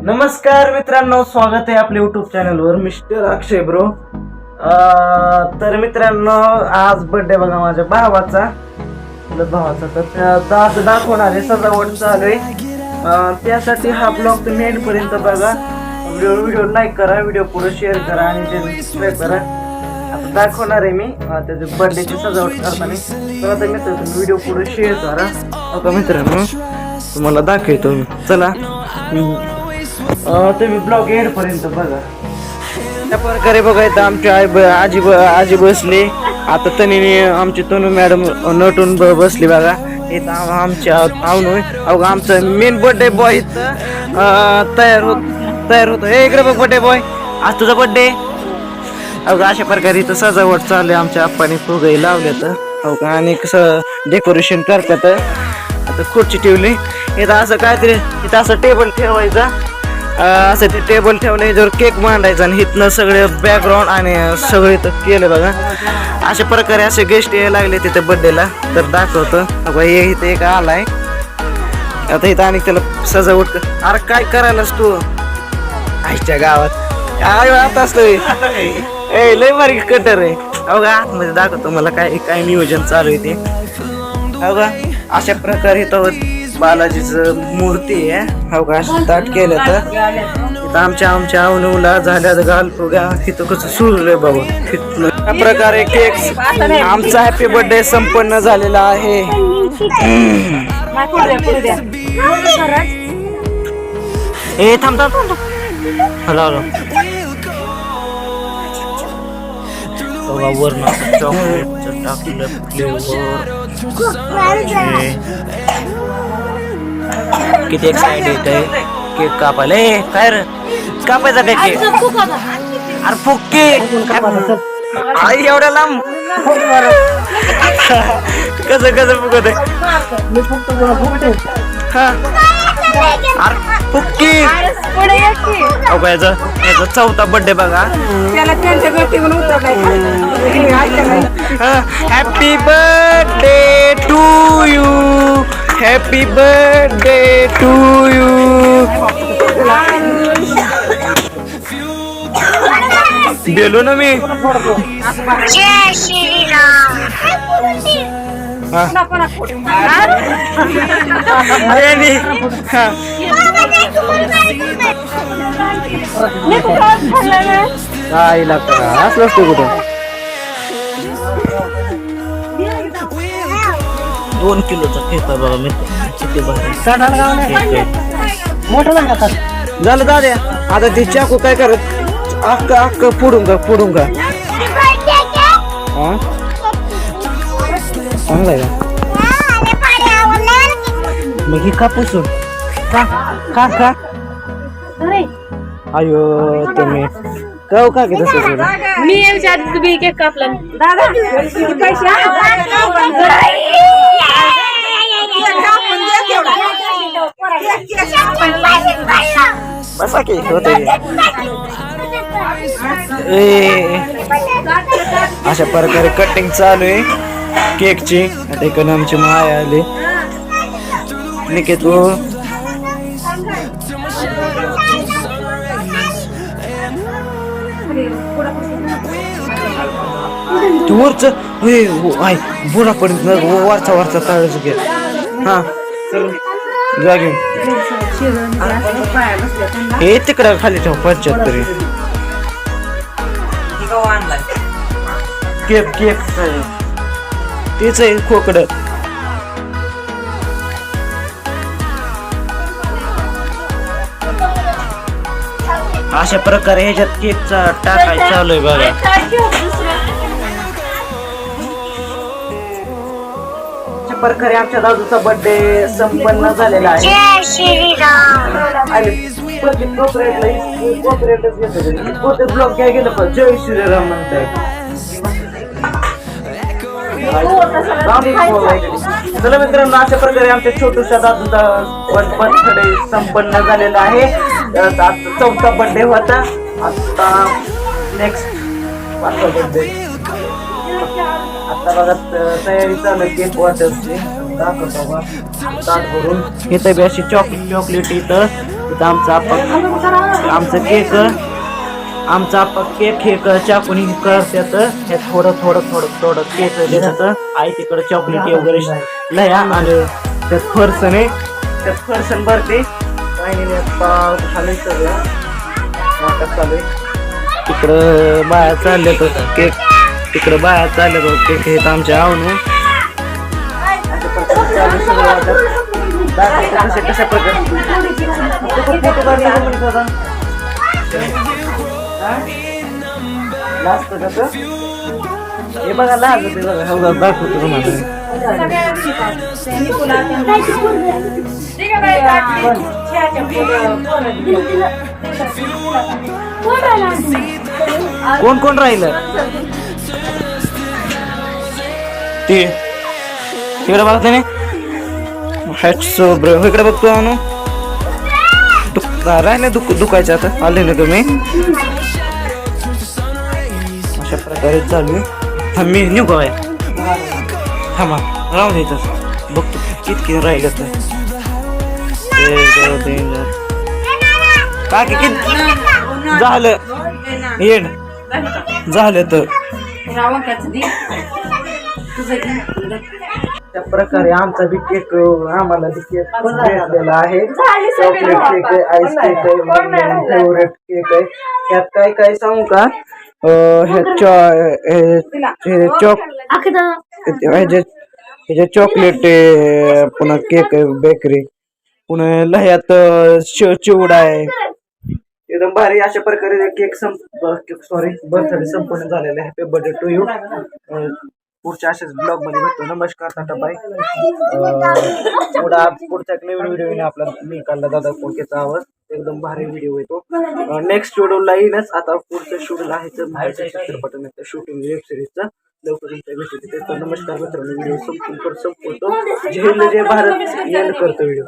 नमस्कार मित्रांनो स्वागत आहे आपल्या युट्यूब चॅनलवर मिस्टर अक्षय ब्रो. तर मित्रांनो आज बर्थडे बघा माझ्या भावाचा. भावाचा तर त्या- दाखवणार आहे सजावट चालू आहे. त्यासाठी हा ब्लॉग तुम्ही एंडपर्यंत बघा. व्हिडिओ व्हिडिओ लाईक करा व्हिडिओ पुढे शेअर करा आणि सबस्क्राईब करा. आता दाखवणार आहे मी त्याच्या बर्थडेची सजावट करताना. तर आता तुम्ही व्हिडिओ पुढे शेअर करा. मित्रांनो तुम्हाला दाखवतो मी. चला अं, तुम्ही ब्लॉग एड पर्यंत बघा. त्या प्रकारे बघा इथं आमची आई ब- आजी ब- आजी बसली. आता तनी आमची तनू मॅडम नटून ब- बसली बघा. इथं आम- आमच्या आवनू अहो आमचं मेन बर्थडे बॉय इथं अं, तयार होत तयार होतो. हे इकडे बघ बर्थडे बॉय आज तुझा बर्थडे अहो अशा प्रकारे इथं सजावट चालू आहे. आमच्या आप्पाने फुगई लावले तर अहो का आणि कसं डेकोरेशन करतात. आता खुर्ची ठेवली. इथं असं काहीतरी इथं असं टेबल ठेवायचा. असं ते टेबल ठेवलं याच्यावर केक मांडायचा आणि इथनं सगळे बॅकग्राऊंड आणि सगळे इथं केलं बघा. अशा प्रकारे असे गेस्ट यायला लागले तिथे बर्थडेला तर दाखवतो. अगं हे इथे एक आलाय. आता इथं आणि त्याला सजावट अरे काय करायलास तू? आईच्या गावात. आय आता असतो ए लय बारीक कटर आहे. अवघा आतमध्ये दाखवतो मला काय काय नियोजन चालू आहे ते. अवघा अशा प्रकारे इथं बालाजीचं मूर्ती आहे. असं ताट केलं तर. इथं आमच्या आमच्या अवनवला झाल्या फुगा तिथं कसं सुरू रे बाबा? तिथनं अशा प्रकारे केक आमचा हॅपी बर्थडे संपन्न झालेला आहे. ए थांब थांब थांब. Hello hello. वरण चॉकलेटचं टाकलं फ्लेवर किती एक्साइटेड आहे. केक कापायला. ए काय रे? कापायचा काय केक? अरे फुक्के आई एवढ्या लांब. कसं कसं फुकत आहे. हा. अरे फुक्की अहो काय याचा याचा चौथा बर्थडे बघा. त्याला त्यांच्या गतीवर happy birthday to you happy birthday to you गेलो ना मी जय श्रीराम हा. अरे नी. हा. काय लागतं असलं असतं कुठं दोन किलोचा आहे बघा मी. किती भारी. झालं दाद्या आता ते चाकू काय करत? अक्क अक्क फोडून का फोडून का हा? चांगलं आहे का? मग ही कापूसून का का का? अयो तुम्ही. कव का की केलं मी बी केक कापला. दादा किती पैसे ए अशा प्रकारे कटिंग चालू आहे केकची आता इकडे आमची माय आली. निकेत तू वरच आय बुडा पडत वरचा वरचा तळच घे. हा. जा घेऊन हे तिकडं खाली ठेव पंच्याहत्तर. केक केक तेच आहे खोकड. अशा प्रकारे ह्याच्यात केकचा टाकाय चालू आहे बघा. अशा प्रकारे आमच्या दादूचा बर्थडे संपन्न झालेला आहे. आणि प्रत्येक कोपऱ्यातला कोपऱ्यातच घेतो. कोणते ब्लॉग घ्या गेलं पण जय श्रीराम म्हणताय. चला मित्रांनो अशा प्रकारे आमच्या छोटूशा दादूचा बर्थडे संपन्न झालेला आहे. चौथा बर्थडे होता. आता नेक्स्ट पाचवा बर्थडे आता बघा तयारी चालू केक वाटायची दाखवतो बघा. ताट भरून. इथं बी अशी चॉकलेट चॉकलेट इथं. इथं आमचा आमचं केक आमचा आप्पा केक हे क- चाकून हे करतात. हे थोडं थोडं थोडं थोडं केक देतात. आई तिकडं चॉकलेट वगैरे लया आणि त्यात फरसन आहे. त्यात फरसन भरते. काही खाली सगळं. वाटप चालू आहे. तिकडं बाहेर चालले तर केक तिकडं बाया चालले तर हे तर आमच्या आवडून अशा चालू कशा प्रकारे हे बघा लाज होते बघा दाखवतो तुम्हाला कोण कोण राहिलं? ते. तिकडे बघते ना हॅट्स ब्रो इकडे बघतो अनु राहिले दुख दुखायचे आता. आले ना तुम्ही. अशा प्रकारे चालू आहे. मी निघू आहे थांबा राहून दे बघतो कितकी राहिलं तर एक, का किती? झालं. येड झालं तर. त्या प्रकारे आमचा बी केक आम्हाला बी केक भेटलेला आहे. चॉकलेट केक आहे. आईस केक आहे फेवरेट केक आहे. त्यात काय काय सांगू का? हे चॉ- चॉक ह्याचे चॉकलेट पुन्हा केक आहे बेकरी पुन्हा लह्यात चिवडा आहे. एकदम भारी अशा प्रकारे केक संप सॉरी बर्थडे संपन्न झालेला हॅपी बर्थडे टू यू पुढच्या अशाच ब्लॉगमध्ये भेटतो. नमस्कार टाटा बाय पुढा पुढच्या एक नवीन व्हिडिओ आपला मी काढला दादा कोणकेचा आवाज. एकदम भारी व्हिडिओ येतो. नेक्स्ट शेड्यूलला येईलच. आता पुढचं शेड्यूल आहे तर माहिती चित्रपटानंतर शूटिंग वेब सिरीजचा लवकर तर नमस्कार मित्रांनो. व्हिडिओ संपून संपवतो जय हिंद जय भारत. एंड करतो व्हिडिओ